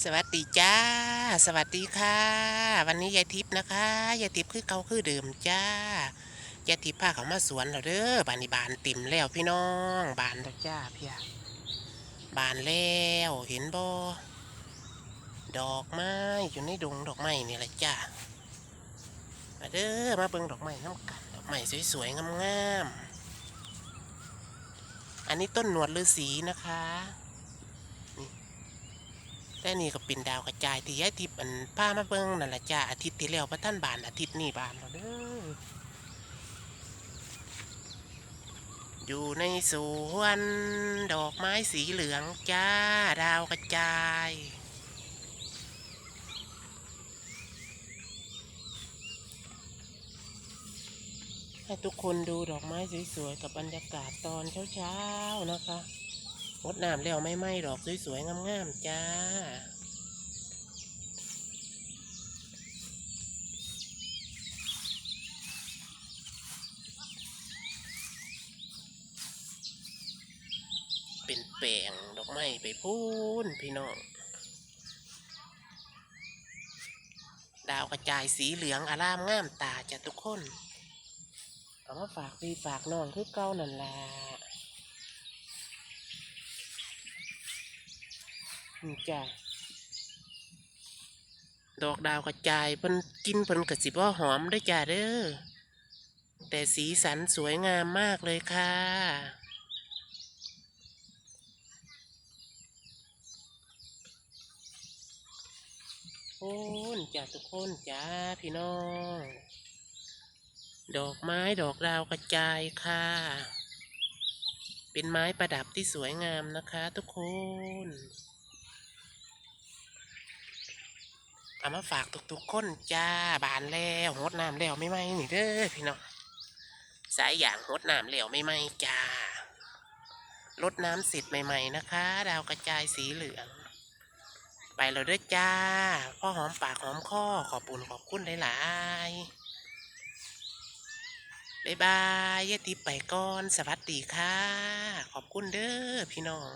สวัสดีจ้า สวัสดีค่ะ วันนี้ยายทิพย์นะคะยายทิพย์คือเก่าคือเดิมจ้ายายทิพย์พาเขามาสวนแล้วเด้อบานนี้บานติ่มแล้วพี่น้องบานแล้วจ้าเพียบานแล้วเห็นบ่ดอกไม้อยู่ในดงดอกไม้นี่แหละจ้ามาเด้อมาเบิ่งดอกไม้น้ำกันดอกไม้สวยๆงามๆอันนี้ต้นหนวดฤาษีนะคะ แต่นี่ก็เป็นดาวกระจายที่ยายทิพย์อันพามาเบิ่งนั่นแหละจ้าอาทิตย์ที่แล้วพระท่านบานอาทิตย์นี้บานแล้วเด้ออยู่ในสวนดอกไม้สีเหลืองจ้าดาวกระจายให้ทุกคนดูดอกไม้สวยๆกับบรรยากาศตอนเช้าๆนะคะ งดน้ำแล้วไม่ไหม้ดอกสวยๆงามๆจ้าเป็นแปลงดอกไม้ไปพูนพี่น้อง ดาวกระจายสีเหลืองอารามงามตาจ้ะทุกคน เอามาฝากพี่ฝากน้องคือเก้านั่นล่ะนี่ จ้ะดอกดาวกระจายเพิ่นกินเพิ่นกระสิบ่หอมได้จ้ะเด้อแต่สีสันสวยงามมากเลยค่ะ โอ้นจ้าทุกคนจ้าพี่น้อง ดอกไม้ดอกดาวกระจายค่ะ เป็นไม้ประดับที่สวยงามนะคะทุกคน เอามาฝากทุกๆคนจ้าบานแล้วหดน้ำแล้วไม่ไหมนี่เด้อพี่น้องสายอย่างหดน้ำแล้วไม่ไหมจ้าลดน้ำเสร็จใหม่ ๆ นะคะ ดาวกระจายสีเหลือง ไปแล้วเด้อจ้า พ่อหอมปากหอมคอขอบปุญขอบคุณหลายๆบ๊ายบายยายติไปก่อน สวัสดีค่ะ ขอบคุณเด้อพี่น้อง